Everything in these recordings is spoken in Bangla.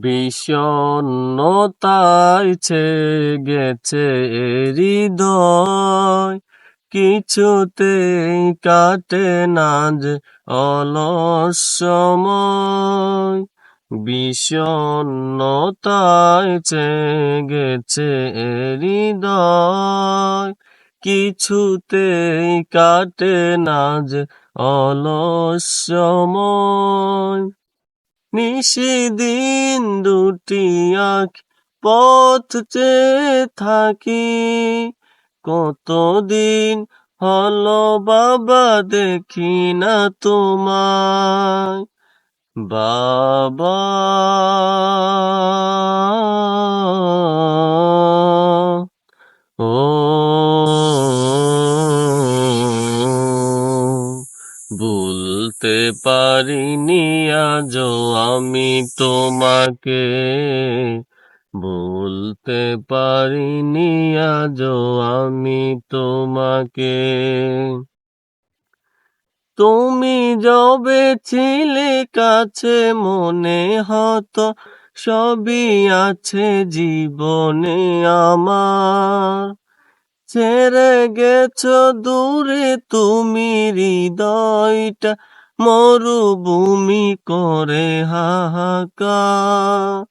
বিষণ্ণতায় ছে গেছে হৃদয়। কিছুতেই কাটে না যে অলস সময় বিষণ্ণতায় ছে গেছে হৃদয়। কিছুতেই কাটে না যে অলস সময় নিশিদিন দুটি আখ পথ চেয়ে থাকি। কতদিন হলো বাবা দেখি না তোমায়। বাবা ও বলতে পারিনি আজও আমি তোমাকে। বলতে পারিনি আজও আমি তোমাকে। তুমি যবে ছিলে কাছে মনে হতো, সবই আছে জীবনে আমার। ছেড়ে গেছো দূরে তুমি হৃদয়টা মরুভূমি করে হাহাকার।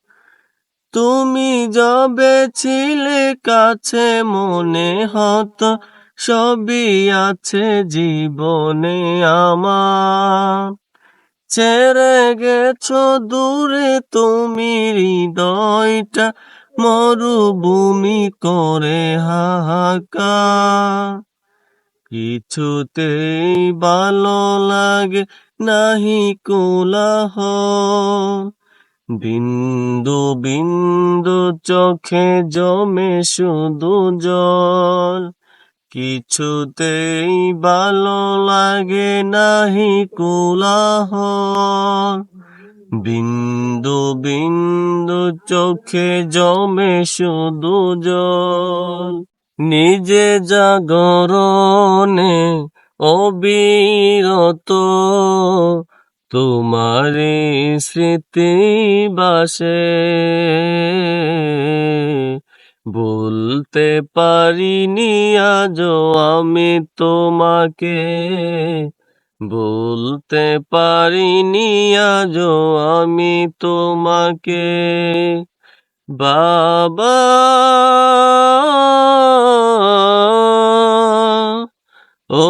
তুমি যবে ছিলে কাছে মনে হতো, সবই আছে জীবনে আমার। ছেড়ে গেছো দূরে তুমি হৃদয়টা, মরুভূমি করে হাহাকার। কিছুতেই ভালো লাগে নাহি কোলাহ। বিন্দু বিন্দু চোখে জমে শুধু জল। কিছুতেই ভালো লাগে নাহি কোলাহ। বিন্দু বিন্দু চোখে জমে শুধু জল। নিজে জাগরণে অবিরত তোমারে স্মৃতি বাসে। বলতে পারিনি আজ আমি তোমাকে বলতে পারিনি আজ আমি তোমাকে। বাবা। ও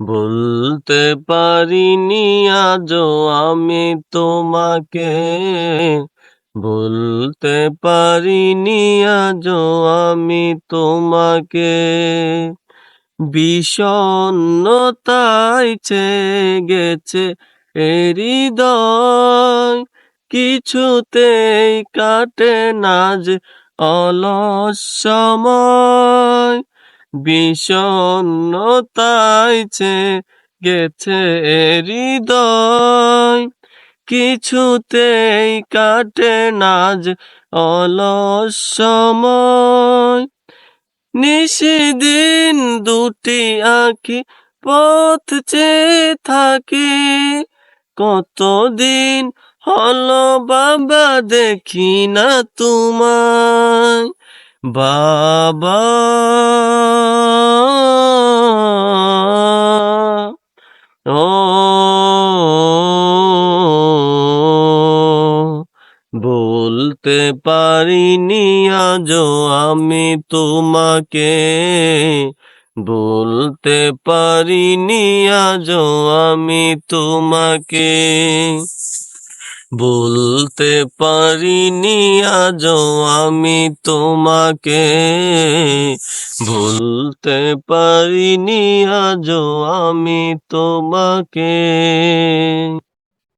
বলতে পারিনি আজও আমি তোমাকে। বলতে পারিনি আজও আমি তোমাকে। বিষণ্ণতায় ছে গেছে হৃদয় কিছুতেই কাটে না যে অলস সময় বিষণ্ণতায় গেছে হৃদয় কিছুতেই কাটে না যে অলস সময় নিশিদিন দুটি আঁকি পথ চেয়ে থাকি। কতদিন হলো বাবা দেখি না তোমায়। বাবা। ও। বলতে পারিনি আজও আমি তোমাকে। বলতে পারিনি আজও আমি তোমাকে। বলতে পারিনি আজও আমি তোমাকে। বলতে পারিনি আজও আমি তোমাকে।